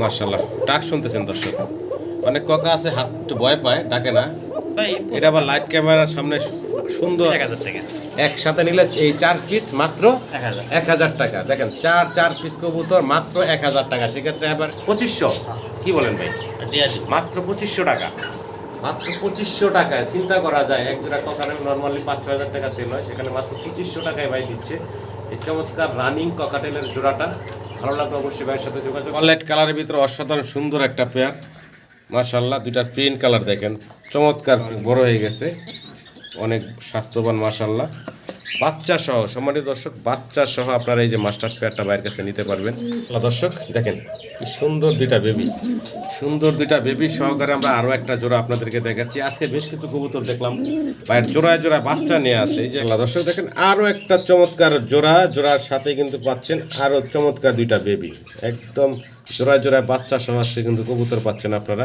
মার্শাল্লাহ ডাক শুনতেছেন দর্শক। অনেক কথা আছে হাত একটু ভয় পায় ডাকে না। এটা আবার লাইট ক্যামেরার সামনে সুন্দর। একসাথে নিলে এই চার পিস মাত্র এক হাজার। টাকা। দেখেন চার চার পিস কবুতর মাত্র এক হাজার টাকা। সেক্ষেত্রে এবার পঁচিশশো। কি বলেন ভাই? মাত্র পঁচিশশো টাকা। মাত্র পঁচিশশো টাকায় চিন্তা করা যায়। এক জোড়া ককারে নর্মালি পাঁচ ছ হাজার টাকা সেল হয়। সেখানে মাত্র পঁচিশশো টাকায় ভাই দিচ্ছে। এই চমৎকার রানিং ককাটেলের জোড়াটা। ভালো লাগল অবশ্যই ভাইয়ের সাথে যোগাযোগ। অনলাইট কালারের ভিতরে অসাধারণ সুন্দর একটা পেয়ার মাশাল্লাহ দুইটার প্রিন্ট কালার দেখেন। চমৎকার বড় হয়ে গেছে। অনেক স্বাস্থ্যবান মাশাল্লাহ বাচ্চা সহ, সম্মানিত দর্শক, বাচ্চা সহ আপনারা এই যে মাস্টার পেয়ারটা বাইরের কাছে নিতে পারবেন। দর্শক, দেখেন কি সুন্দর দুইটা বেবি সুন্দর দুইটা বেবি সহকারে আমরা আরও একটা জোড়া আপনাদেরকে দেখাচ্ছি। আজকে বেশ কিছু কবুতর দেখলাম। বাইরের জোড়ায় জোড়া বাচ্চা নিয়ে আসে এই যে দর্শক, দেখেন আরও একটা চমৎকার জোড়া। জোড়ার সাথে কিন্তু পাচ্ছেন আরও চমৎকার দুইটা বেবি একদম জোড়ায় জোড়ায় বাচ্চা সহ আজকে কিন্তু কবুতর পাচ্ছেন আপনারা।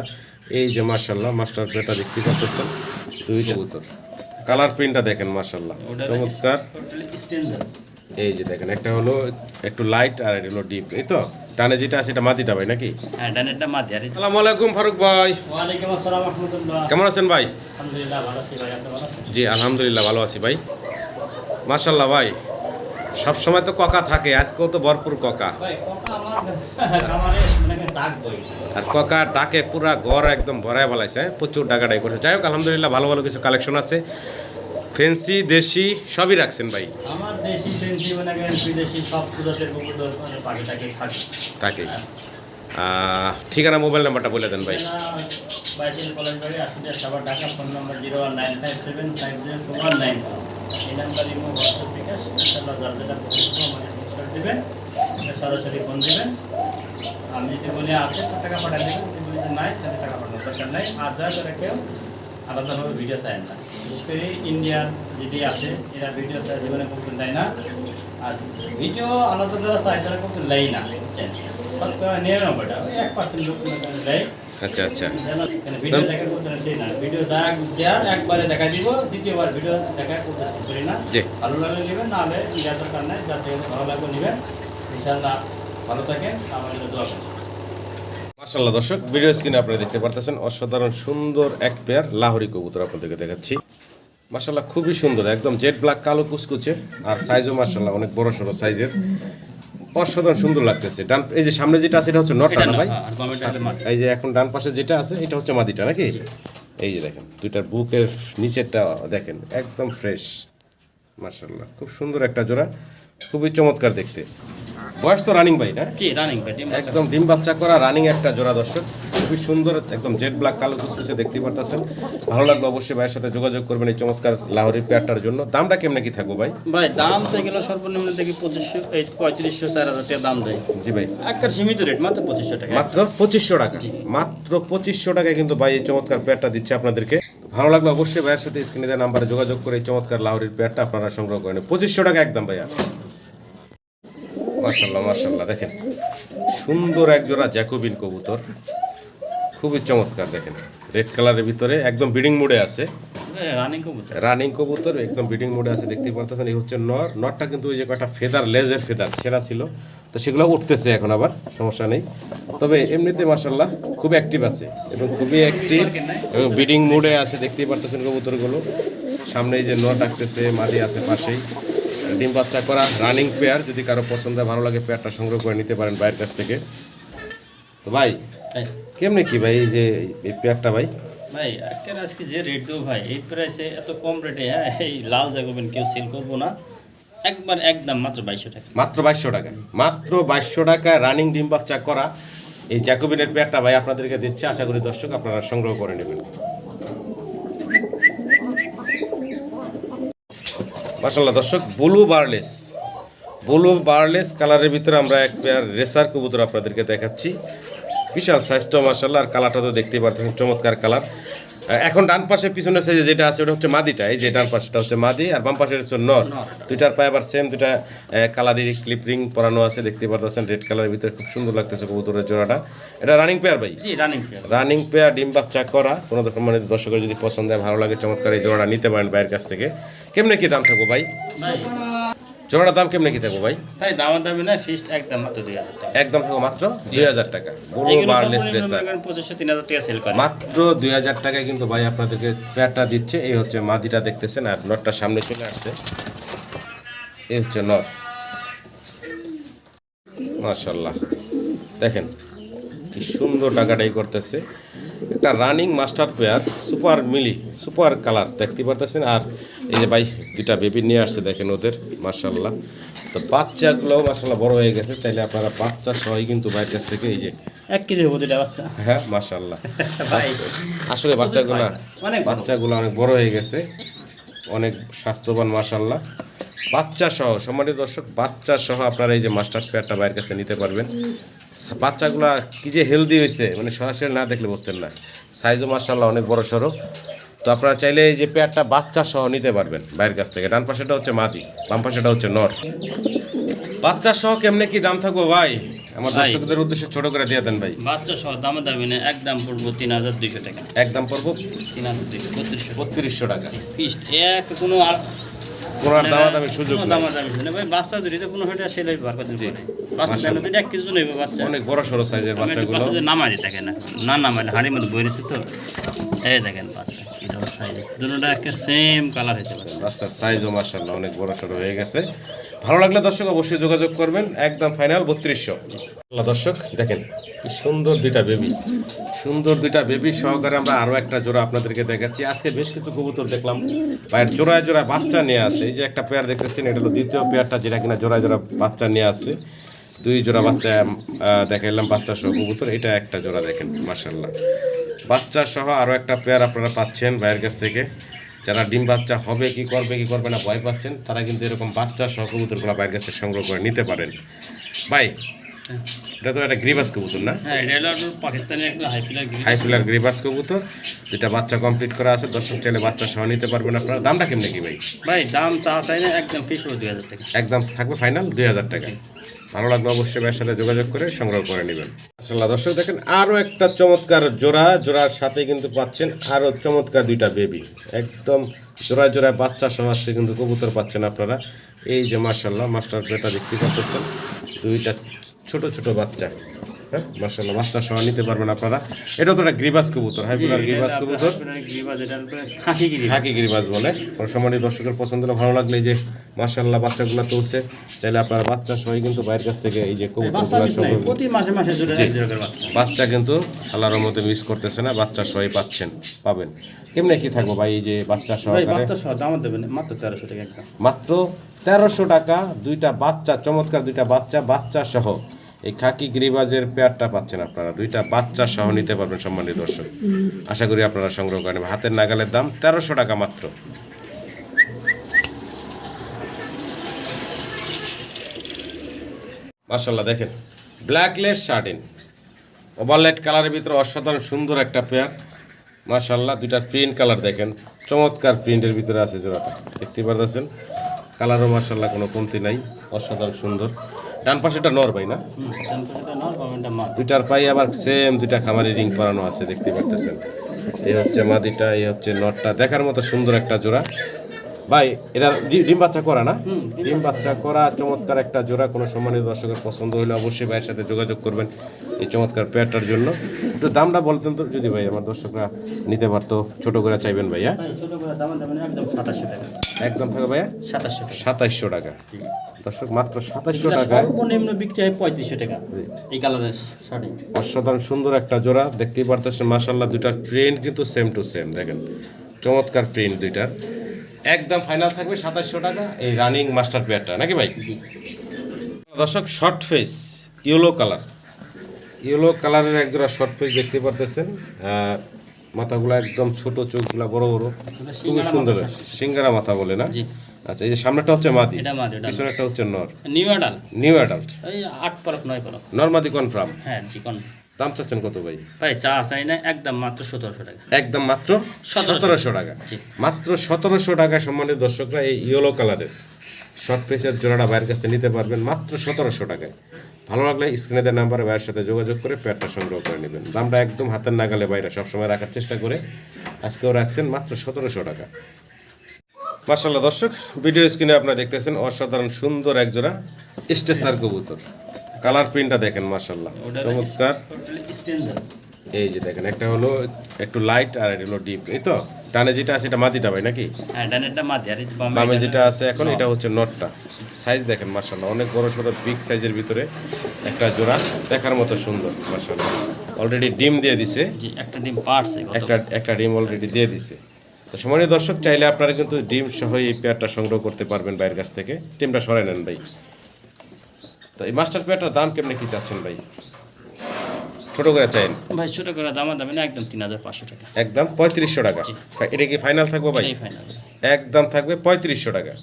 এই যে মার্শাল্লাহ মাস্টার পেয়ারটা দেখতে পাচ্ছেন দুই কবুতর। কালার প্রিন্টটা দেখেন মার্শাল্লাহ চমৎকার। এই যে দেখেন একটা হলো একটু লাইট আর একটা হলো ডিপ এই তো? টানে যেটা আছে এটা মাটিটা ভাই নাকি? হ্যাঁ ডানেরটা মা দিয়ে আসসালামু আলাইকুম ফারুক ভাই। ওয়ালাইকুম আসসালাম রহমতুল্লাহ। কেমন আছেন ভাই? আলহামদুলিল্লাহ ভালো আছি ভাই। আপনি ভালো আছেন? জি আলহামদুলিল্লাহ ভালো আছি ভাই। মার্শাল্লাহ ভাই সব সময় তো ককা থাকে আজকেও তো ভরপুর ককা। ভাই কথা আমার আর ককা ডাকে পুরা ঘর একদম ভরায় বলাইছে? প্রচুর ডাকাডাই করছে। যাই হোক আলহামদুলিল্লাহ ভালো ভালো কিছু কালেকশন আছে। ফেন্সি দেশি সবই রাখছেন ভাই। আমার দেশি ফেন্সি মানে বিদেশি সব প্রজাতির কবুতর মানে পাখিটাকে থাকে। তাকে ঠিকানা মোবাইল নাম্বারটা বলে দেন ভাই। এই নাম্বার ইমো হোয়াটসঅ্যাপ থেকে যার দেবেন। আপনি সরাসরি ফোন দেবেন। আমি যদি বলি আছে তো টাকা পাঠিয়ে দেবেন। যদি বলি যে নাই তাহলে টাকা পাঠানোর দরকার নাই। আর দয়া করে কেউ আলাদাভাবে ভিডিও চায় না। বিশেষ করে ইন্ডিয়ার যেটি আছে এরা ভিডিও চায় জীবনে করতে দেয় না। আর ভিডিও আলাদা যারা চায় তারা করতে দেয় না। বুঝছেন? শতকরা নিরানব্বইটা। ওই এক পার্সেন্ট লোক দেয় আচ্ছা আচ্ছা। ভিডিও দেখা করতে না সেই না। ভিডিও দেখা দেওয়ার একবারে দেখা দিব। দ্বিতীয়বার ভিডিও দেখা করতেছি করি না। ভালো লাগলে নেবেন না হলে দরকার নাই। যাতে ভালো লাগবে নেবেন। ইনশাল্লাহ ভালো থাকেন আমার জন্য দোয়া করছি মার্শাল্লাহ দর্শক ভিডিও স্ক্রিনে আপনারা দেখতে পারতেছেন অসাধারণ সুন্দর এক পেয়ার লাহোরি কবুতর আপনাদেরকে দেখাচ্ছি। মার্শাল্লাহ খুবই সুন্দর একদম জেড ব্ল্যাক কালো কুচকুচে আর সাইজও মার্শাল্লাহ অনেক বড় সড়ো সাইজের অসাধারণ সুন্দর লাগতেছে। ডান এই যে সামনে যেটা আছে এটা হচ্ছে নটটা না ভাই? মাঠ এই যে এখন ডান পাশে যেটা আছে এটা হচ্ছে মাদিটা নাকি? এই যে দেখেন দুইটার বুকের নিচেরটা দেখেন একদম ফ্রেশ মার্শাল্লাহ খুব সুন্দর একটা জোড়া খুবই চমৎকার দেখতে। বয়স তো রানিং ভাই না? কি রানিং ব্যাটিং একদম ডিম বাচ্চা করা রানিং একটা জোড়া দর্শক। খুবই সুন্দর একদম জেড ব্ল্যাক কালো কুচকুচে দেখতে পারতেছেন। ভালো লাগবে অবশ্যই ভাইয়ের সাথে যোগাযোগ করবেন এই চমৎকার লাহোরি পেয়ারটার জন্য। দামটা কেমনে কি থাকব ভাই? ভাই দাম তো গেল সর্বনিম্ন দেখি পঁচিশশো এই পঁয়ত্রিশশো চার হাজার টাকা দাম দেয়। জি ভাই। একবার সীমিত রেট মাত্র পঁচিশশো টাকা। মাত্র পঁচিশশো টাকা। মাত্র পঁচিশশো টাকায় কিন্তু ভাই এই চমৎকার পেয়ারটা দিচ্ছে আপনাদেরকে। ভালো লাগলে অবশ্যই ভাইয়ের সাথে স্ক্রিনে দেওয়া নাম্বারে যোগাযোগ করে এই চমৎকার লাহোরির পেয়ারটা আপনারা সংগ্রহ করেন পঁচিশশো টাকা একদম ভাইয়া। মার্শাল্লাহ মার্শাল্লাহ দেখেন। সুন্দর এক জোড়া জ্যাকোবিন কবুতর। খুবই চমৎকার দেখেন। রেড কালারের ভিতরে একদম বিডিং মোডে আছে। রানিং কবুতর। একদম বিডিং মোডে আছে দেখতে পারতেছেন। এই হচ্ছে নর। নরটা কিন্তু ওই যে কটা ফেদার লেজের ফেদার সেরা ছিল। তো সেগুলো উঠতেছে এখন আবার সমস্যা নেই। তবে এমনিতে মার্শাল্লাহ খুব অ্যাক্টিভ আছে এবং খুবই অ্যাক্টিভ এবং বিডিং মোডে আছে দেখতেই পারতেছেন কবুতরগুলো। সামনে এই যে নর ডাকতেছে মাদি আছে পাশেই। ডিম বাচ্চা করা রানিং পেয়ার যদি কারও পছন্দ হয়, ভালো লাগে পেয়ারটা সংগ্রহ করে নিতে পারেন বাইরের কাছ থেকে। তো ভাই কেমনে কি ভাই এই যে এই পেয়ারটা ভাই? ভাই একের আজকে যে রেট দেবো ভাই এই প্রাইসে এত কম রেটে হ্যাঁ এই লাল জাগবেন কেউ সেল করব না। একবার একদম মাত্র বাইশশো টাকা। মাত্র বাইশশো টাকা। মাত্র বাইশশো টাকা রানিং ডিম বাচ্চা করা এই জ্যাকোবিনের পেয়ারটা ভাই আপনাদেরকে দিচ্ছে। আশা করি দর্শক আপনারা সংগ্রহ করে নেবেন। মাসাল্লাহ দর্শক ব্লু বার্লেস ব্লু বার্লেস কালারের ভিতরে আমরা এক পেয়ার রেসার কবুতর আপনাদেরকে দেখাচ্ছি। বিশাল সাইজটাও মাসাল্লাহ আর কালারটা তো দেখতেই পারতেছেন, চমৎকার কালার এখন ডান পাশে পিছনের সাইজে যেটা আছে ওটা হচ্ছে মাদিটা এই যে ডান পাশটা হচ্ছে মাদি আর বাম পাশের হচ্ছে নর। দুইটার পায়ে আবার সেম দুইটা কালারের ক্লিপ রিং পরানো আছে দেখতে পারতেছেন রেড কালারের ভিতরে খুব সুন্দর লাগতেছে কবুতরের জোড়াটা। এটা রানিং পেয়ার ভাই? জি রানিং পেয়ার রানিং পেয়ার ডিম বাচ্চা করা। কোনো রকম মানে দর্শকের যদি পছন্দ হয় ভালো লাগে চমৎকার এই জোড়াটা নিতে পারেন ভাইয়ের কাছ থেকে। কেমনে কি দাম থাকব ভাই? ভাই জোড়াটার দাম কেমনে কি থাকব ভাই? ভাই দামের দামি না ফিক্সড একদম মাত্র দুই হাজার টাকা। একদম থাকব মাত্র দুই হাজার টাকা। বড় বার্লেস রেসার পঁচিশশো তিন হাজার টাকা সেল করে। মাত্র দুই হাজার টাকায় কিন্তু ভাই আপনাদেরকে প্যাটটা দিচ্ছে। এই হচ্ছে মাদিটা দেখতেছেন আর নটটা সামনে চলে আসছে। এই হচ্ছে নট। মাশাল্লাহ দেখেন কি সুন্দর টাকাটাই করতেছে। একটা রানিং মাস্টার পেয়ার সুপার মিলি সুপার কালার দেখতে পারতেছেন। আর এই যে ভাই দুইটা বেবি নিয়ে আসছে দেখেন ওদের মার্শাল্লাহ তো বাচ্চাগুলোও মাশাল্লাহ বড় হয়ে গেছে চাইলে আপনারা বাচ্চা সহই কিন্তু বাইরের কাছ থেকে এই যে এক কেজি হব দুটা বাচ্চা। হ্যাঁ মাশাল্লাহ আসলে বাচ্চাগুলো। বাচ্চাগুলো অনেক বড় হয়ে গেছে। অনেক স্বাস্থ্যবান মাশাল্লাহ বাচ্চা সহ সম্মানিত দর্শক বাচ্চা সহ আপনারা এই যে মাস্টার পেয়ারটা বাইরের কাছে নিতে পারবেন। বাচ্চাগুলা কি যে হেলদি হয়েছে মানে সরাসরি না দেখলে বুঝতেন না। সাইজও মার্শাল্লাহ অনেক বড় সড়ো। তো আপনারা চাইলে এই যে পেয়ারটা বাচ্চা সহ নিতে পারবেন বাইরের কাছ থেকে। ডান পাশেটা হচ্ছে মাদি বাম পাশেটা হচ্ছে নর। বাচ্চা সহ কেমনে কি দাম থাকব ভাই? আমার। দর্শকদের উদ্দেশ্যে ছোট করে দিয়ে দেন ভাই। বাচ্চা সহ দামি না একদম পড়ব তিন হাজার দুইশো টাকা। একদম পড়ব? তিন হাজার দুইশো বত্রিশশো বত্রিশশো টাকা। এক কোনো আর কোনো আর দামাদামি সুযোগ নাই। দামাদামি শুনে ভাই বাচ্চা কোনো হয়তো সেল হইবে আর কদিন বাচ্চা। এক কেজি নেবে বাচ্চা। অনেক বড় সড়ো সাইজের বাচ্চাগুলো। নামাই দেখেন এখন। না নামাইলে হাড়ির মধ্যে বইরেছে তো এই দেখেন বাচ্চা। যোগাযোগ করবেন। একদম দেখেন সুন্দর দুইটা বেবি সুন্দর দুইটা বেবি সহকারে আমরা একটা জোড়া আপনাদেরকে দেখাচ্ছি। আজকে বেশ কিছু কবুতর দেখলাম। পায়ের জোড়ায় জোড়ায় বাচ্চা নিয়ে আসে। এই যে একটা পেয়ার দেখতেছেন, এটা হলো দ্বিতীয় পেয়ারটা যেটা কিনা জোড়ায় জোড়া বাচ্চা নিয়ে আসছে দুই জোড়া বাচ্চা দেখাইলাম বাচ্চা সহ কবুতর। এটা একটা জোড়া দেখেন মার্শাল্লাহ বাচ্চা সহ আরও একটা পেয়ার আপনারা পাচ্ছেন ভাইয়ের কাছ থেকে। যারা ডিম বাচ্চা হবে কি করবে কি করবে না ভয় পাচ্ছেন তারা কিন্তু এরকম বাচ্চা সহ কবুতরগুলো বাইরের কাছ থেকে সংগ্রহ করে নিতে পারেন। ভাই এটা তো একটা গ্রিবাস কবুতর না? হাই পিলার ফিলার গ্রিবাস কবুতর। যেটা বাচ্চা কমপ্লিট করা আছে। দর্শক চাইলে বাচ্চা সহ নিতে পারবেন আপনারা। দামটা কেমনে কি ভাই? ভাই দাম চা চাই না একদম ফিক্স দুই হাজার টাকা। একদম থাকবে ফাইনাল দুই হাজার টাকা। ভালো লাগবে অবশ্যই ভাইয়ের সাথে যোগাযোগ করে সংগ্রহ করে নেবেন। আসলে দর্শক দেখেন আরও একটা চমৎকার জোড়া জোড়ার সাথে কিন্তু পাচ্ছেন আরও চমৎকার দুইটা বেবি একদম জোড়ায় জোড়ায় বাচ্চা সহ আসছে কিন্তু কবুতর পাচ্ছেন আপনারা। এই যে মার্শাল্লাহ মাস্টার পেটা দেখতে পাচ্ছেন দুইটা ছোট ছোট বাচ্চা। হ্যাঁ মার্শাল্লাহ বাচ্চা সহ নিতে পারবেন আপনারা। এটা তো একটা গ্রিবাস কবুতর গ্রিবাস কবুতর। খাকি বলে। সম্মানিত দর্শকের পছন্দ ভালো লাগলে যে মার্শাল্লাহ বাচ্চাগুলো তুলছে। চাইলে আপনার বাচ্চা সবাই কিন্তু বাইরের কাছ থেকে এই যে প্রতি মাসে মাসে বাচ্চা। কিন্তু আল্লাহর মতো মিস করতেছে না বাচ্চা সবাই পাচ্ছেন পাবেন। কেমনে কি থাকব ভাই এই যে বাচ্চা সহকারে? দাম দেবেন মাত্র তেরোশো টাকা একদম মাত্র তেরোশো টাকা দুইটা বাচ্চা চমৎকার দুইটা বাচ্চা বাচ্চা সহ। এই খাকি গিরিবাজের পেয়ারটা পাচ্ছেন আপনারা দুইটা বাচ্চা সহ নিতে পারবেন সম্মানিত দর্শক। আশা করি আপনারা সংগ্রহ করেন হাতের নাগালের দাম তেরোশো টাকা মাত্র। মার্শাল্লাহ দেখেন। ব্ল্যাকলেস শার্টিন ওভারলাইট কালারের ভিতরে অসাধারণ সুন্দর একটা পেয়ার মার্শাল্লাহ দুইটা প্রিন্ট কালার দেখেন। চমৎকার প্রিন্টের ভিতরে আছে জোড়াটা। দেখতে পারতেছেন? কালারও মার্শাল্লাহ কোনো কমতি নাই। অসাধারণ সুন্দর। ডান পাশেটা নর ভাই না? দুইটার পাই আবার সেম দুইটা খামারি রিং পরানো আছে দেখতে পারতেছেন? এই হচ্ছে মাদিটা এই হচ্ছে নটটা দেখার মতো সুন্দর একটা জোড়া। ভাই এটা ডিম বাচ্চা করা না? ডিম বাচ্চা করা চমৎকার একটা জোড়া। কোনো সম্মানিত দর্শকের পছন্দ হলে অবশ্যই ভাইয়ের সাথে যোগাযোগ করবেন এই চমৎকার পেয়ারটার জন্য। একটু দামটা বলতেন তো যদি ভাই আমার দর্শকরা নিতে পারতো ছোট করে চাইবেন ভাইয়া? একদম সাতাশশো থাকে ভাইয়া? সাতাশশো টাকা। টাকা। দর্শক মাত্র সাতাইশশো টাকায় সর্বনিম্ন বিক্রি হয় পঁয়ত্রিশশো টাকা। এই কালারের শাড়ি। অসাধারণ সুন্দর একটা জোড়া দেখতেই পারতেছেন মাসাল্লাহ দুইটার প্রিন্ট কিন্তু সেম টু সেম দেখেন। চমৎকার প্রিন্ট দুইটার। একদম ফাইনাল থাকবে সাতাশশো টাকা এই রানিং মাস্টার পেয়ারটা নাকি ভাই? দর্শক short face yellow colour yellow কালারের একজোড়া শর্ট ফেস দেখতে পারতেছেন। মাথাগুলো একদম ছোট চোখগুলো বড় বড়। খুবই সুন্দর সিঙ্গারা মাথা বলে না? আচ্ছা এই যে সামনেটা হচ্ছে মাদি। এটা মাঝে এটা পিছনে একটা হচ্ছে নর। নিউ অ্যাডাল নিউ অ্যাডাল্ট এই আট পরক নয় পরক। নর্মাদি কনফার্ম হ্যাঁ চিকন দাম চাচ্ছেন কত ভাই? ভাই চা চাই না একদম মাত্র সতেরোশো টাকা। একদম মাত্র সতেরোশো। টাকা। মাত্র সতেরোশো টাকা সম্মানিত দর্শকরা এই ইয়েলো কালারের। শর্ট পেসের জোড়াটা বাইরের কাছ থেকে নিতে পারবেন মাত্র সতেরোশো টাকায়। ভালো লাগলে স্ক্রিনে দেওয়া নাম্বারে ভাইয়ের সাথে যোগাযোগ করে প্যাডটা সংগ্রহ করে নেবেন। দামটা একদম হাতের নাগালে বাইরে সবসময় রাখার চেষ্টা করে আজকেও রাখছেন মাত্র সতেরোশো টাকা। মার্শাল্লাহ দর্শক ভিডিও স্ক্রিনে আপনারা দেখতেছেন অসাধারণ সুন্দর এক জোড়া স্টেসার কবুতর। কালার প্রিন্টটা দেখেন মার্শাল্লাহ চমৎকার। এই যে দেখেন একটা হলো একটু লাইট আর এটা হলো ডিপ এই তো? ডানে যেটা আছে এটা মাটিটা ভাই নাকি? হ্যাঁ ডানেরটা মাঝে আর বামে যেটা আছে এখন এটা হচ্ছে নটটা সাইজ দেখেন মার্শাল্লাহ অনেক বড় সড়ো বিগ সাইজের ভিতরে একটা জোড়া। দেখার মতো সুন্দর মার্শাল্লাহ অলরেডি ডিম দিয়ে দিছে। জি একটা ডিম পারছে একটা একটা ডিম অলরেডি দিয়ে দিছে। তো সময় দর্শক চাইলে আপনারা কিন্তু ডিম সহ এই পেয়ারটা সংগ্রহ করতে পারবেন বাইরের কাছ থেকে। ডিমটা সরাই নেন ভাই। তো এই মাস্টার পেয়ারটার দাম কেমনে কি চাচ্ছেন ভাই? ছোট করে চাইন। ভাই ছোট করে দামা দামি না একদম তিন হাজার পাঁচশো টাকা। একদম পঁয়ত্রিশশো টাকা। এটা কি ফাইনাল থাকব ভাই? ফাইনাল একদম থাকবে পঁয়ত্রিশশো টাকা।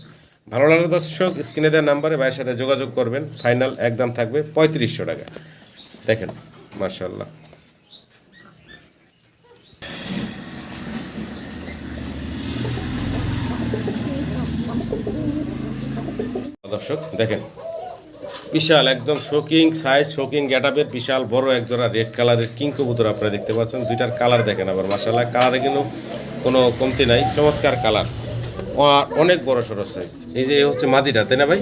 ভালো লাগলে দর্শক স্ক্রিনে দেওয়ার নাম্বারে ভাইয়ের সাথে যোগাযোগ করবেন। ফাইনাল একদম থাকবে পঁয়ত্রিশশো টাকা। দেখেন মার্শাল্লাহ দর্শক দেখেন। বিশাল একদম শোকিং সাইজ শোকিং গ্যাটাপের বিশাল বড় একজোড়া রেড কালারের কিং কবুতর আপনারা দেখতে পাচ্ছেন। দুইটার কালার দেখেন আবার মাসাল্লাহ কালারে কিন্তু কোনো কমতি নাই চমৎকার কালার অনেক বড় সড়ো সাইজ এই যে হচ্ছে মাদিটা তাই না ভাই?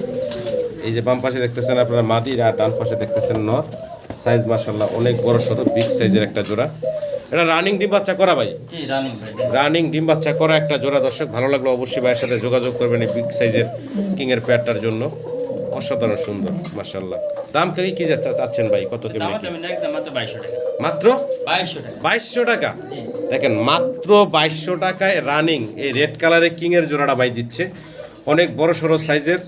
এই যে বাম পাশে দেখতেছেন আপনারা মাদির আর ডান পাশে দেখতেছেন নর। সাইজ মাসাল্লাহ অনেক বড় সড়ো বিগ সাইজের একটা জোড়া। এটা রানিং ডিম বাচ্চা করা ভাই? রানিং ডিম বাচ্চা করা একটা জোড়া দর্শক। ভালো লাগল অবশ্যই ভাইয়ের সাথে যোগাযোগ করবেন এই বিগ সাইজের কিংয়ের প্যাডটার জন্য। অসাধারণ সুন্দর মাসাল্লাহ দাম কে কি চাচ্ছেন ভাই? কত কেমনি মাত্র বাইশশো টাকা। দেখেন মাত্র বাইশশো টাকায় রানিং এই রেড কালারের কিংয়ের জোড়াটা ভাই দিচ্ছে। অনেক বড় সড়ো সাইজের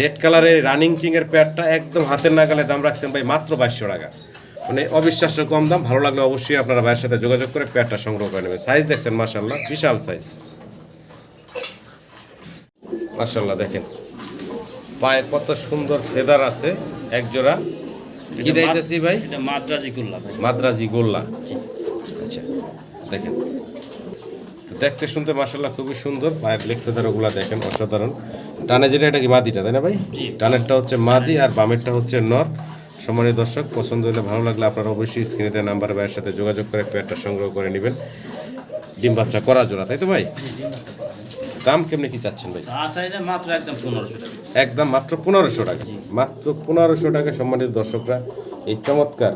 রেড কালারের রানিং কিংয়ের প্যাডটা একদম হাতের নাগালে দাম রাখছেন ভাই মাত্র বাইশশো টাকা। মানে অবিশ্বাস্য কম দাম। ভালো লাগলে অবশ্যই আপনারা ভাইয়ের সাথে যোগাযোগ করে প্যাডটা সংগ্রহ করে নেবেন। সাইজ দেখছেন মাসাল্লাহ বিশাল সাইজ মাসাল্লাহ দেখেন। পায়ে কত সুন্দর ফেদার আছে এক জোড়া কি দিতেছি ভাই? মাদ্রাজি গুল্লা মাদ্রাজি গোল্লা। আচ্ছা দেখেন। তো দেখতে শুনতে মাসাল্লাহ খুবই সুন্দর পায়ের লেগ ফেদারগুলো দেখেন অসাধারণ। টানে যেটা এটা কি মাদিটা তাই না ভাই? টানেরটা হচ্ছে মাদি আর বামেরটা হচ্ছে নর। সম্মানিত দর্শক পছন্দ হলে ভালো লাগলে আপনারা অবশ্যই স্ক্রিনে দেওয়া নাম্বার ভাইয়ের সাথে যোগাযোগ করে পেয়ারটা সংগ্রহ করে নেবেন। ডিম বাচ্চা করা জোড়া তাই তো ভাই? দাম কেমনি কি চাচ্ছেন ভাই? মাত্র একদম পনেরোশো টাকা। একদম মাত্র পনেরোশো টাকা। মাত্র পনেরোশো টাকা সম্মানিত দর্শকরা এই চমৎকার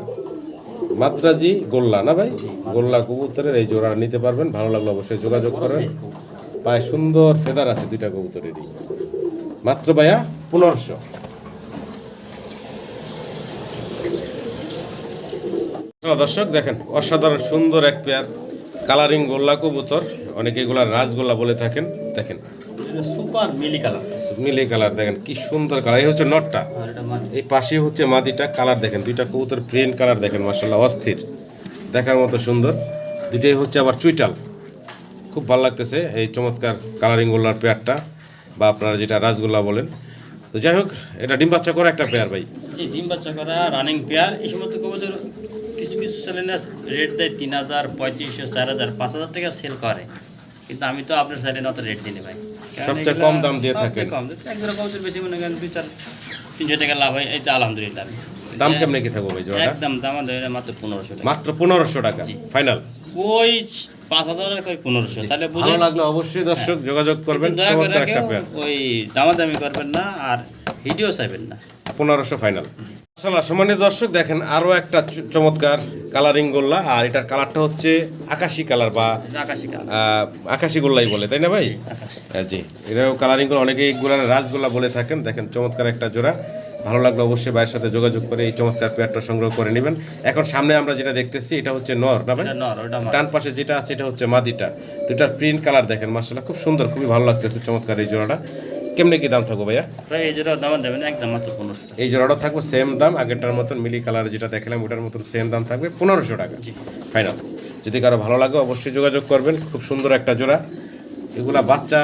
মাদ্রাজি গোল্লা না ভাই? গোল্লা কবুতরের এই জোড়া নিতে পারবেন ভালো লাগলে অবশ্যই যোগাযোগ করবেন। পায়ে সুন্দর ফেদার আছে দুইটা কবুতরেরই। মাত্র ভাইয়া পনেরোশো। দর্শক দেখেন অসাধারণ সুন্দর এক পেয়ার কালারিং গোল্লা কবুতর। অনেকে এগুলা রাজগোল্লা বলে থাকেন। দেখেন। সুপার মিলি কালার। মিলে কালার দেখেন কি সুন্দর কালার। এই হচ্ছে নটটা। মাত্র এই পাশে হচ্ছে মাদিটা কালার দেখেন দুইটা কবুতর প্রিন্ট কালার দেখেন মার্শাল্লাহ অস্থির। দেখার মতো সুন্দর। দুইটাই হচ্ছে আবার চুইটাল। খুব ভালো লাগতেছে এই চমৎকার কালারিং গোল্লার পেয়ারটা বা আপনারা যেটা রাসগোল্লা বলেন। তো যাই হোক এটা ডিম বাচ্চা করা একটা পেয়ার ভাই। জি ডিম বাচ্চা করা রানিং পেয়ার এই সমস্ত কবুতর কিছু কিছু চ্যানেলে রেট দেয় তিন হাজার পঁয়ত্রিশশো চার হাজার পাঁচ হাজার টাকা সেল করে। কিন্তু আমি তো আপনার সাইডে অত রেট দিই ভাই। সবচেয়ে কম দাম দিয়ে থাকেন। কম। এক ধরো কবুতর বেশি মনে করেন দুই চার তিনশো টাকা লাভ হয় এটা আলহামদুলিল্লাহ। দাম কেমনে কি থাকব ভাই জোড়াটা? একদম দাম দেয় মাত্র পনেরোশো টাকা। মাত্র পনেরোশো টাকা। ফাইনাল ওই পাঁচ হাজার ওই পনেরোশো তাহলে বুঝে লাগলে অবশ্যই দর্শক যোগাযোগ করবেন দয়া করে ওই দামাদামি করবেন না আর ভিডিও চাইবেন না। পনেরোশো ফাইনাল আসলে সম্মানিত দর্শক দেখেন আরও একটা চমৎকার কালারিং গোল্লা আর এটার কালারটা হচ্ছে আকাশি কালার বা আকাশি গোল্লাই বলে তাই না ভাই? হ্যাঁ, জি। এটাও কালারিংগুলো অনেকে এইগুলার রাজগোল্লা বলে থাকেন। দেখেন চমৎকার একটা জোড়া। ভালো লাগলে অবশ্যই ভাইয়ের সাথে যোগাযোগ করে এই চমৎকার পেয়ারটা সংগ্রহ করে নেবেন। এখন সামনে আমরা যেটা দেখতেছি এটা হচ্ছে নর না ভাই। ডান পাশে যেটা আছে এটা হচ্ছে মাদিটা। দুটার প্রিন্ট কালার দেখেন মার্শাল্লাহ খুব সুন্দর খুবই ভালো লাগতেছে চমৎকার এই জোড়াটা। কেমনে কি দাম থাকবে ভাইয়া? এই যেটা দাম দেবেন একদম মাত্র পনেরোশো টাকা। এই জোড়াটা থাকবে সেম দাম আগেরটার মতন মিলি কালার যেটা দেখলাম ওটার মতন সেম দাম থাকবে পনেরোশো টাকা। ফাইনাল যদি কারও ভালো লাগে অবশ্যই যোগাযোগ করবেন খুব সুন্দর একটা জোড়া। এগুলা বাচ্চা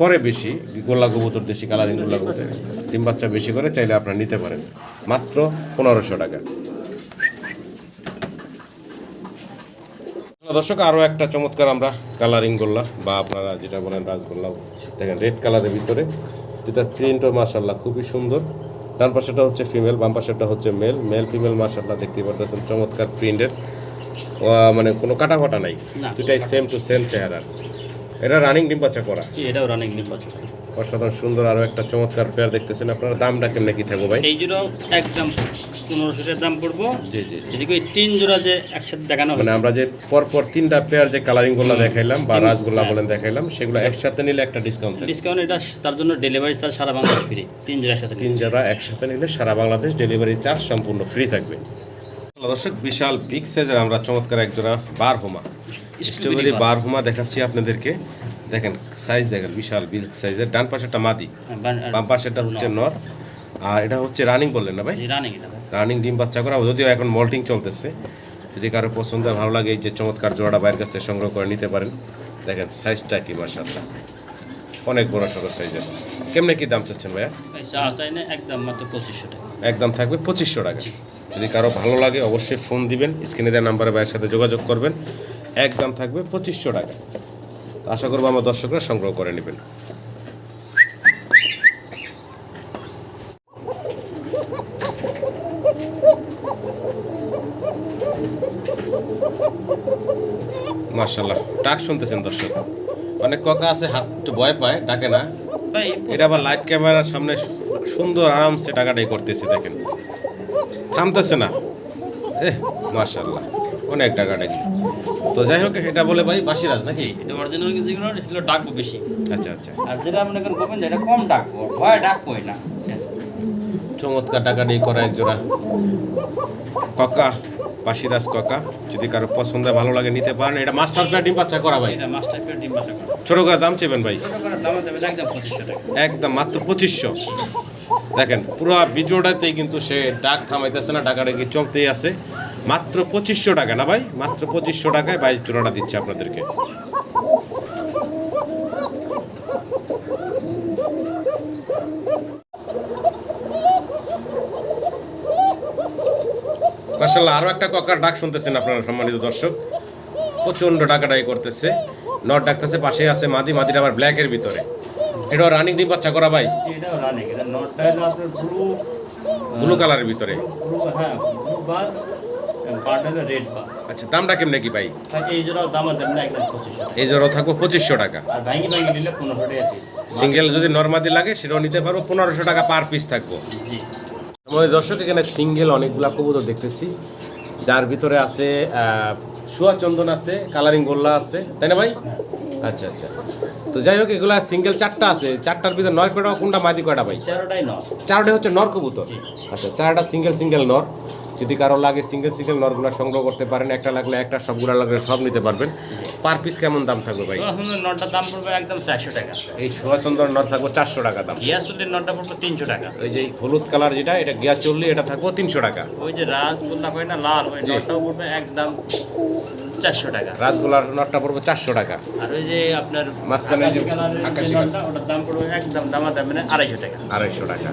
করে বেশি গোল্লা কবুতর দেশি কালারিং গোল্লা কবুতর। ডিম বাচ্চা বেশি করে চাইলে আপনারা নিতে পারেন। মাত্র পনেরোশো টাকা। দর্শক আরও একটা চমৎকার আমরা কালারিং গোল্লা বা আপনারা যেটা বলেন রাসগোল্লা দেখেন রেড কালারের ভিতরে। যেটা প্রিন্টও মার্শাল্লাহ খুবই সুন্দর। ডান পাশেটা হচ্ছে ফিমেল বাম পাশেটা হচ্ছে মেল মেল ফিমেল মার্শাল্লাহ দেখতে পারতেছেন চমৎকার প্রিন্টের মানে কোনো কাটা ফাটা নাই দুটাই সেম টু সেম চেহারা এটা রানিং ডিম বাচ্চা করা। এটাও রানিং ডিম বাচ্চা অসাধারণ সুন্দর আরও একটা চমৎকার পেয়ার দেখতেছেন। আপনার দামটা কেমনে কি থাকব ভাই? এই জোড়া একদম পনেরোশো টাকার দাম পড়ব। জি জি এদিকে ওই তিন জোড়া যে একসাথে দেখানো মানে আমরা যে পরপর তিনটা পেয়ার যে কালারিংগুলো দেখাইলাম বা রাজগোল্লা বলেন দেখাইলাম সেগুলো একসাথে নিলে একটা ডিসকাউন্ট থাকে। ডিসকাউন্ট এটা তার জন্য ডেলিভারি চার্জ সারা বাংলাদেশ ফ্রি তিন জোড়া একসাথে তিন জোড়া একসাথে নিলে সারা বাংলাদেশ ডেলিভারি চার্জ সম্পূর্ণ ফ্রি থাকবে। দর্শক বিশাল বিগ সাইজের আমরা চমৎকার এক জোড়া বার হোমা স্ট্রবেরি বার হোমা দেখাচ্ছি আপনাদেরকে। দেখেন সাইজ দেখেন বিশাল সাইজের ডান পাশে পাশেরটা মাদি বাম পাশেরটা হচ্ছে নর। আর এটা হচ্ছে রানিং বললেন না ভাই? রানিং রানিং ডিম বাচ্চা করা যদিও এখন মল্টিং চলতেছে। যদি কারও পছন্দ ভালো লাগে এই যে চমৎকার জোড়াটা বাইরের কাছ থেকে সংগ্রহ করে নিতে পারেন। দেখেন সাইজটা কি মার্শাল্লাহ অনেক বড় সড়ো সাইজের কেমনে কি দাম চাচ্ছেন ভাইয়া? একদম মাত্র পঁচিশশো টাকা। একদম থাকবে পঁচিশশো টাকা। যদি কারও ভালো লাগে অবশ্যই ফোন দিবেন স্ক্রিনে দেওয়া নাম্বারে ভাইয়ের সাথে যোগাযোগ করবেন। একদম থাকবে পঁচিশশো টাকা। আশা করব আমার দর্শকরা সংগ্রহ করে নেবেন। মার্শাল্লাহ ডাক শুনতেছেন দর্শক। অনেক কথা আছে হাত একটু ভয় পায় ডাকে না। এটা আবার লাইট ক্যামেরার সামনে সুন্দর আরামসে টাকাটাই করতেছে দেখেন। থামতেছে না। এ মার্শাল্লাহ অনেক টাকাটাই তো যাই হোক এটা বলে ভাই বাসিরাজ নাকি? এটা অরিজিনাল যেগুলো সেগুলো ডাকবো বেশি। আচ্ছা আচ্ছা। আর যেটা আপনি এখন করবেন এটা কম ডাকবো ভয় ডাকবোই না? চমৎকার টাকাটাই করা এক জোড়া। ককা বাসিরাজ ককা যদি কারও পছন্দ ভালো লাগে নিতে পারেন। এটা মাস্টার প্লেয়ার ডিম বাচ্চা করা ভাই। এটা মাস্টার পিওর ডিম বাসা করা। ছোট করে দাম চেবেন ভাই। ছোটো করে দাম দেবেন একদম পঁচিশশো টাকা। একদম মাত্র পঁচিশশো। দেখেন পুরো ভিডিওটাতেই কিন্তু সে ডাক থামাইতেছে না টাকাটা কি চলতেই আছে। মাত্র পঁচিশশো টাকা না ভাই? মাত্র পঁচিশশো টাকায় বাইশ জোড়াটা দিচ্ছে আপনাদেরকে। মাসাল্লাহ আরও একটা ককার ডাক শুনতেছেন আপনারা সম্মানিত দর্শক। প্রচণ্ড ডাকাডাকি করতেছে নট ডাকতেছে পাশে আছে মাদি মাদিটা আবার ব্ল্যাকের ভিতরে। এটা রানিং ডিম বাচ্চা করা ভাই। ব্লু। ব্লু কালারের ভিতরে। হ্যাঁ রেড আচ্ছা দামটা কেমনে কি ভাই? এই জোড়াও দাম দেবেন না একদম পঁচিশশো এই জোড়া থাকব পঁচিশশো টাকা। আর ভাঙ্গি ভাঙ্গি নিলে পনেরোশো টাকা পিস সিঙ্গেল যদি নর্মাদি লাগে সেটাও নিতে পারব পনেরোশো টাকা পার পিস থাকব। জি। আমাদের দর্শক এখানে সিঙ্গেল অনেকগুলা কবুতর দেখতেছি। যার ভিতরে আছে সুয়া চন্দন আছে কালারিং গোল্লা আছে তাই না ভাই? আচ্ছা আচ্ছা। তো যাই হোক এগুলা সিঙ্গেল চারটা আছে। চারটার ভিতরে নয় কয়টা কোনটা মাদি কয়টা ভাই? তেরোটাই ন চারটা হচ্ছে নর কবুতর। আচ্ছা চারটা সিঙ্গেল সিঙ্গেল নর। যদি কারও লাগে সিঙ্গেল সিঙ্গেল নরগুলো সংগ্রহ করতে পারেন একটা লাগলে একটা সবগুলো লাগলে সব নিতে পারবেন। পার পিস কেমন দাম থাকবে ভাই? সুন্দর নটটার দাম পড়বে একদম চারশো টাকা। এই সোয়াচন্দন নট থাকব চারশো টাকা দাম। গ্যাস চুলের নটটা পড়বে তিনশো টাকা। ওই যে হলুদ কালার যেটা এটা গিয়া চললে এটা থাকব তিনশো টাকা। ওই যে রাজগোল্লা হয় না লাল ওই জি। নটটাও পড়বে একদম চারশো টাকা। রাসগোলার নটটা পড়বে চারশো টাকা। আর ওই যে আপনার মাঝখানে আকাশি কালারের যে আকাশি নটটা ওটার দাম পড়বে একদম দামা দামে আড়াইশো টাকা। আড়াইশো টাকা।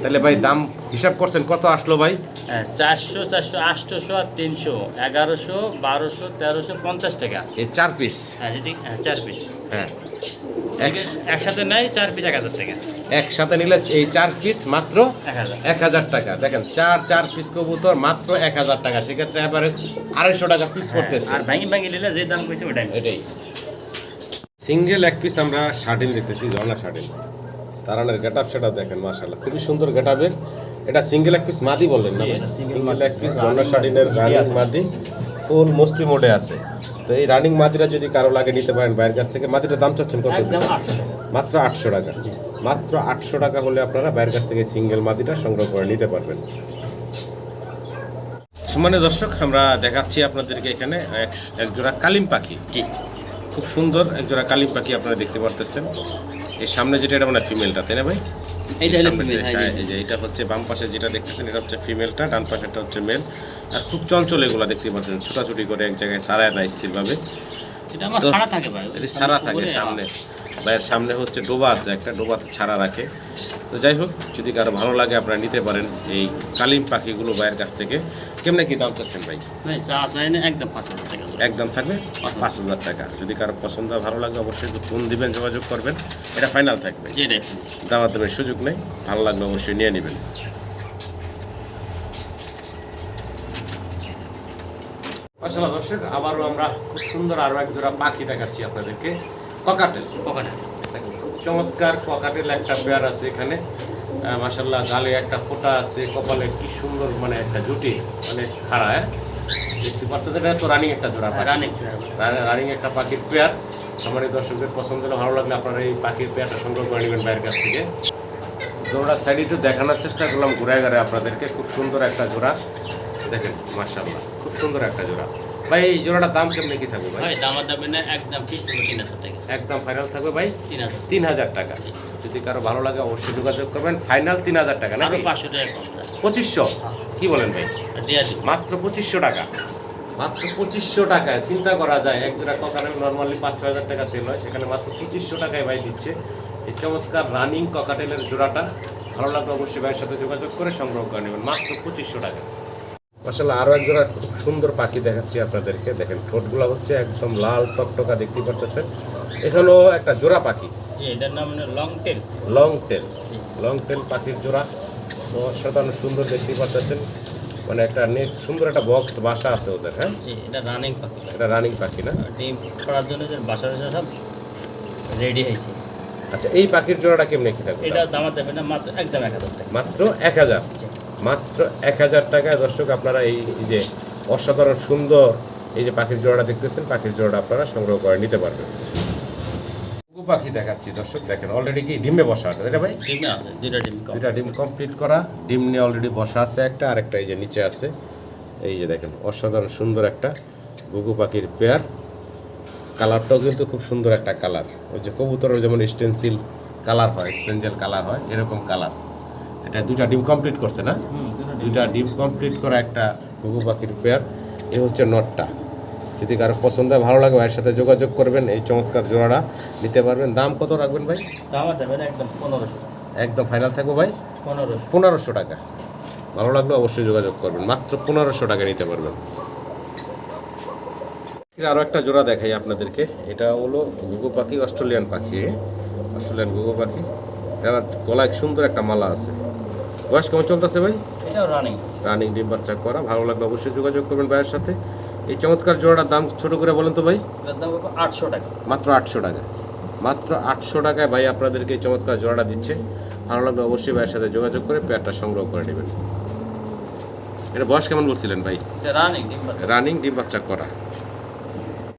তাহলে ভাই দাম হিসাব করছেন কত আসলো ভাই? হ্যাঁ চারশো চারশো আটশোশো আর তিনশো এগারোশো বারোশো তেরোশো পঞ্চাশ টাকা। এই চার পিস হ্যাঁ হ্যাঁ চার পিস হ্যাঁ। একসাথে নেয় চার পিস এক হাজার টাকা। একসাথে নিলে এই চার পিস মাত্র এক হাজার। টাকা। দেখেন চার চার পিস কবুতর মাত্র এক হাজার টাকা। সেক্ষেত্রে অ্যাভারেজ আড়াইশো টাকা পিস পড়তেছে। আর ভাঙি ভাঙি নিলে যে দাম কইছে ওটাই। এটাই। সিঙ্গেল এক পিস আমরা শার্টিন দেখতেছি ঝর্ণা শার্টিন তারানের গেট আপ সেটা দেখেন মাশাল্লাহ খুবই সুন্দর গেট আপের এটা সিঙ্গেল এক পিস মাদি বললেন না সিঙ্গেল। এক পিস ঝর্ণা শার্টিনের রানিং মাদি ফুল মস্তি মোডে আছে। তো এই রানিং মাদিটা যদি কারও লাগে নিতে পারেন বাইরের কাছ থেকে মাদিটার দাম চাচ্ছেন কত মাত্র আটশো টাকা। মাত্র আটশো টাকা হলে আপনারা বাইরের কাছ থেকে সিঙ্গেল মাদিটা সংগ্রহ করে নিতে পারবেন। সমানে দর্শক আমরা দেখাচ্ছি আপনাদেরকে এখানে এক- এক জোড়া কালিম পাখি। খুব সুন্দর এক জোড়া কালিম পাখি আপনারা দেখতে পারতেছেন। এর সামনে যেটা এটা মানে ফিমেলটা তাই না ভাই? এই এটা হচ্ছে বাম পাশে যেটা দেখতেছেন এটা হচ্ছে ফিমেলটা ডান পাশেটা হচ্ছে মেল। আর খুব চঞ্চল এগুলো দেখতে পাচ্ছেন ছোটাছুটি করে এক জায়গায় তারায় না স্থিরভাবে। থাকে থাকে সামনে। ভাইয়ের সামনে হচ্ছে ডোবা আছে একটা ডোবাতে ছাড়া রাখে। তো যাই হোক যদি কারও ভালো লাগে আপনারা নিতে পারেন এই কালিম পাখিগুলো ভাইয়ের কাছ থেকে। কেমনে কি দাম চাচ্ছেন ভাই? একদম পাঁচ হাজার টাকা একদম থাকবে? পাঁচ হাজার। টাকা। যদি কারও পছন্দ ভালো লাগে অবশ্যই ফোন দিবেন যোগাযোগ করবেন। এটা ফাইনাল থাকবে। দাওয়াত দেবের সুযোগ নেই। ভালো লাগলে অবশ্যই নিয়ে নেবেন। আসলে দর্শক আবারও আমরা খুব সুন্দর আরও এক জোড়া পাখি দেখাচ্ছি আপনাদেরকে। ককাটেল। দেখেন, খুব চমৎকার ককাটেল একটা পেয়ার আছে এখানে। মাসাল্লাহ গালে একটা ফোঁটা আছে কপালে কি সুন্দর মানে একটা জুটি মানে খাড়া হ্যাঁ? দেখতে পারতেছে এটা তো রানিং একটা জোড়া রানিং রা- রানিং একটা পাখির পেয়ার। আমার এই দর্শকদের পছন্দ হলে ভালো লাগলে আপনারা এই পাখির পেয়ারটা সংগ্রহ করে নেবেন বাইরের কাছ থেকে। জোড়া সাইড একটু দেখানোর চেষ্টা করলাম ঘুরে ঘুরে আপনাদেরকে। খুব সুন্দর একটা জোড়া। দেখেন মার্শাল্লাহ খুব সুন্দর একটা জোড়া। ভাই এই জোড়াটার দাম কেমনি কি থাকবে ভাই? ভাই দামা দামি না একদম হলো তিন হাজার টাকা। একদম ফাইনাল থাকবে ভাই? তিন হাজার। তিন হাজার টাকা। যদি কারও ভালো লাগে অবশ্যই যোগাযোগ করবেন। ফাইনাল তিন হাজার টাকা আরও নাকি পাঁচশো টাকা কম পঁচিশশো? কি বলেন ভাই? মাত্র পঁচিশশো টাকা। মাত্র পঁচিশশো টাকায় চিন্তা করা যায় এক জোড়া ককাটেল নর্মালি পাঁচ ছ হাজার টাকা সেল হয়। সেখানে মাত্র পঁচিশশো টাকায় ভাই দিচ্ছে। এই চমৎকার রানিং ককাটেলের জোড়াটা। ভালো লাগলে অবশ্যই ভাইয়ের সাথে যোগাযোগ করে সংগ্রহ করে নেবেন। মাত্র পঁচিশশো টাকা। মাসাল্লাহ আরও এক জোড়া খুব সুন্দর পাখি দেখাচ্ছি আপনাদেরকে। দেখেন ঠোঁটগুলো হচ্ছে একদম লাল টকটকা দেখতে পারতেছেন? এখানেও একটা জোড়া পাখি। এটার নাম long tail. Long tail. Long tail পাখির জোড়া। অসাধারণ সুন্দর দেখতে পারতেছেন। মানে একটা নেক্সট সুন্দর একটা বক্স বাসা আছে ওদের হ্যাঁ? এটা রানিং পাখি। এটা রানিং পাখি না? ডিম করার জন্য যে বাসার সব রেডি হয়েছে। আচ্ছা এই পাখির জোড়াটা কেমনে কি থাকবে? এটা দামা দেবে না মাত্র একদম এক হাজার টাকা। মাত্র এক হাজার। মাত্র এক হাজার টাকায় দর্শক আপনারা এই যে অসাধারণ সুন্দর এই যে পাখির জোড়াটা দেখতেছেন পাখির জোড়াটা আপনারা সংগ্রহ করে নিতে পারবেন। ঘুঘু পাখি দেখাচ্ছি দর্শক দেখেন অলরেডি কি ডিমে বসা এটা ভাই? ডিমে আছে দুইটা ডিম দুইটা ডিম কমপ্লিট করা ডিম নিয়ে অলরেডি বসা আছে একটা আর একটা এই যে নিচে আছে। এই যে দেখেন অসাধারণ সুন্দর একটা ঘুঘু পাখির পেয়ার কালারটাও কিন্তু খুব সুন্দর একটা কালার। ওই যে কবুতরের যেমন স্টেন্সিল কালার হয় স্পেঞ্জেল কালার হয় এরকম কালার এটা দুটা ডিম কমপ্লিট করছে না? দুটা ডিম কমপ্লিট করা একটা ঘুঘু পাখির পেয়ার এ হচ্ছে নটটা। যদি কারও পছন্দ হয় ভালো লাগে ভাইয়ের সাথে যোগাযোগ করবেন। এই চমৎকার জোড়াটা নিতে পারবেন। দাম কত রাখবেন ভাই? দামা একদম পনেরোশো। একদম ফাইনাল থাকব ভাই? পনেরোশো। পনেরোশো টাকা। ভালো লাগলে অবশ্যই যোগাযোগ করবেন। মাত্র পনেরোশো টাকা নিতে পারবেন। আরও একটা জোড়া দেখাই আপনাদেরকে। এটা হলো গুগু পাখি অস্ট্রেলিয়ান পাখি। অস্ট্রেলিয়ান গুগু পাখি। এর গলায় সুন্দর একটা মালা আছে। বয়স কেমন চলতেছে ভাই? এটাও রানিং রানিং ডিম বাচ্চা করা ভালো লাগলে অবশ্যই যোগাযোগ করবেন ভাইয়ের সাথে। এই চমৎকার জোড়াটার দাম ছোট করে বলেন তো ভাই। আটশো টাকা। মাত্র আটশো টাকা। মাত্র আটশো টাকায় ভাই আপনাদেরকে এই চমৎকার জোড়াটা দিচ্ছে। ভালো লাগলে অবশ্যই ভাইয়ের সাথে যোগাযোগ করে পেয়ারটা সংগ্রহ করে নেবেন। এটা বয়স কেমন বলছিলেন ভাই? রানিং রানিং ডিম বাচ্চা করা।